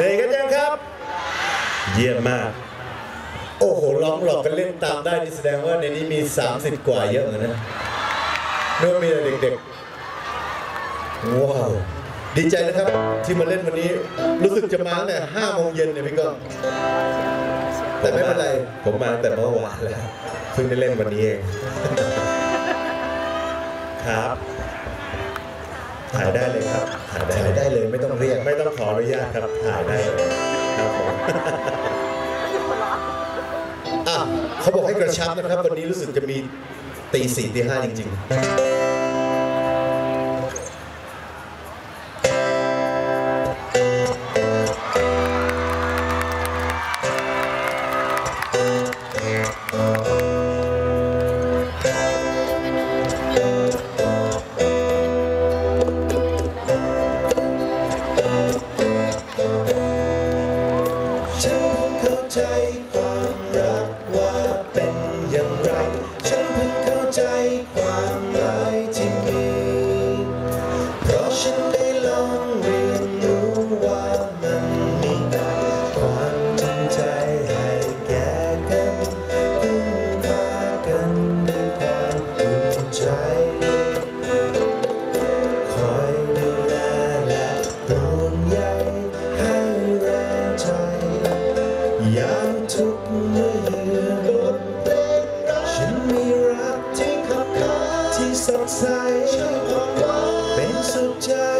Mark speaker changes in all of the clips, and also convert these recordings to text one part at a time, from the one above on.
Speaker 1: เด็กกันยังครับ เยี่ยมมาก โอ้โหร้องหลอกกันเล่นตามได้นี่แสดงว่าในนี้มี 30 กว่าเยอะเลยนะนึกว่ามีแต่เด็กๆ ว้าว ดีใจนะครับ ที่มาเล่นวันนี้ รู้สึกจะมาตั้งแต่5โมงเย็นเนี่ยพี่ก้องแต่ไม่เป็นไร ผมมาแต่เมื่อวานแล้วเพิ่งได้เล่นวันนี้เอง ครับ ถ่ายได้เลยครับถ่ายได้
Speaker 2: ถ่ายได้เลยไม่ต้องเรียก
Speaker 1: ไม่ต้องขออนุญาตครับถ่ายได้เลยครับผม
Speaker 2: อะเขาบอกให้กระชับนะครับ วันนี้รู้สึกจะมีตีสี่ตีห้าจริง ๆ ใจความหมายที่มีเพราะฉันได้ลองเรียนรู้ว่ามันมีความจริงใจให้แก่กันพึ่งพากันด้วยความอุ่นใจ คอยดูแลและห่วงใยให้แรงใจยามทุกเมื่อ เ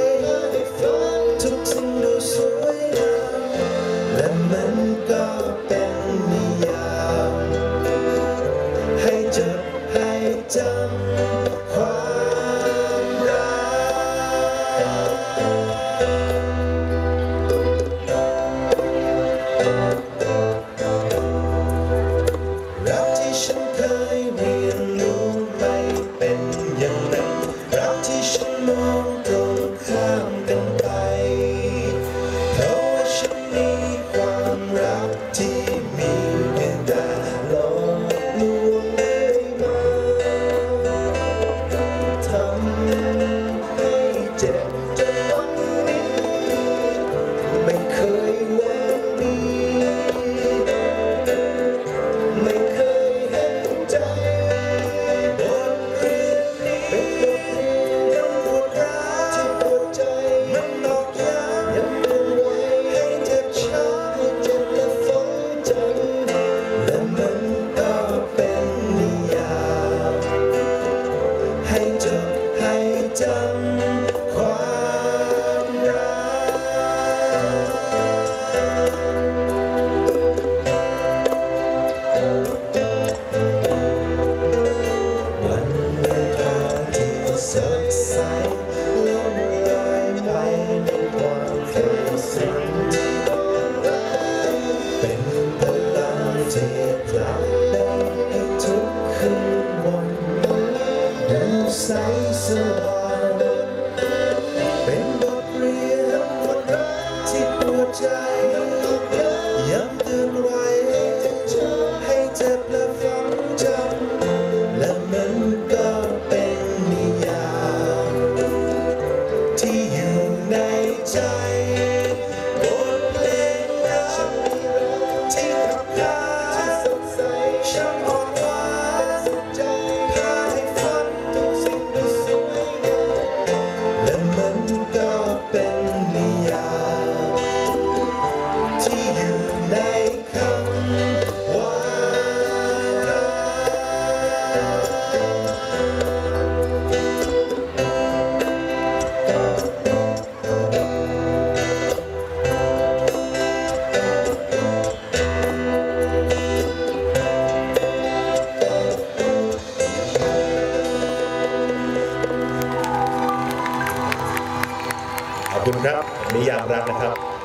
Speaker 2: ใสสว่างเป็นบทเรียนวันรักที่ปวดใจย้ำเตือนไว้ให้เจ็บและฝังจำและมันก็เป็นนิยามที่อยู่ในใจบทเพลงรักที่ขับขา
Speaker 1: คุณครับนิยามรักนะครับ